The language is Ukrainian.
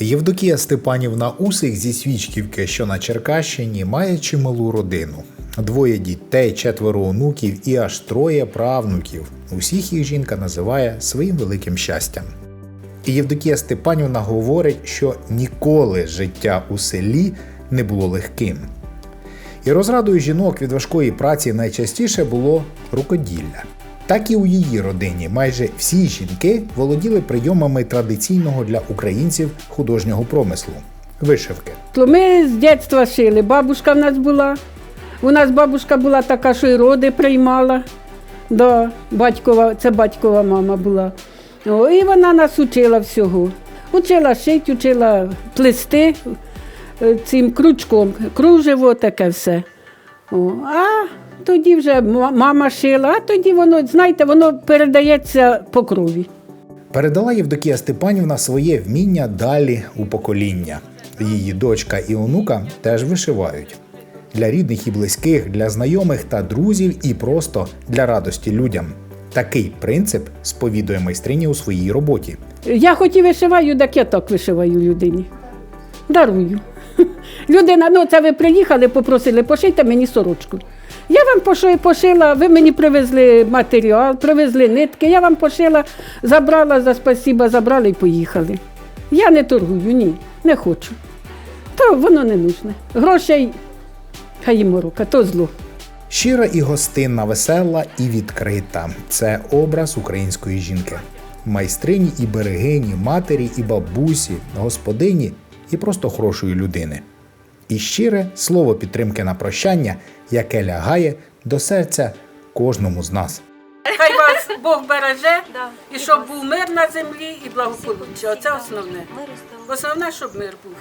Євдокія Степанівна Усик зі Свічківки, що на Черкащині, має чималу родину. Двоє дітей, четверо онуків і аж троє правнуків. Усіх їх жінка називає своїм великим щастям. І Євдокія Степанівна говорить, що ніколи життя у селі не було легким. І розрадою жінок від важкої праці найчастіше було рукоділля. Так і у її родині майже всі жінки володіли прийомами традиційного для українців художнього промислу вишивки. Ми з дитинства шили. Бабушка в нас була. У нас бабушка була така, що і роди приймала. Да, батькова, це батькова мама була. О, і вона нас учила всього. Учила шити, учила плести е, цим крючком, кружево, таке все. О, а тоді вже мама шила, а тоді воно, знаєте, воно передається по крові. Передала Євдокія Степанівна своє вміння далі у покоління. Її дочка і онука теж вишивають. Для рідних і близьких, для знайомих та друзів і просто для радості людям. Такий принцип сповідує майстриня у своїй роботі. Я хоч і вишиваю, так я так вишиваю людині. Дарую. Людина, ну це ви приїхали, попросили, пошийте мені сорочку. Я вам поши- пошила, ви мені привезли матеріал, привезли нитки, я вам пошила, забрала за спасіба, забрали і поїхали. Я не торгую, ні, не хочу. То воно не нужне. Грошей хай їм рука, то зло. Щира і гостинна, весела і відкрита це образ української жінки. Майстрині і берегині, матері і бабусі, господині і просто хорошої людини. І щире слово підтримки на прощання, яке лягає до серця кожному з нас. Хай вас Бог береже і щоб був мир на землі і благополуччя. Оце основне. Основне, щоб мир був.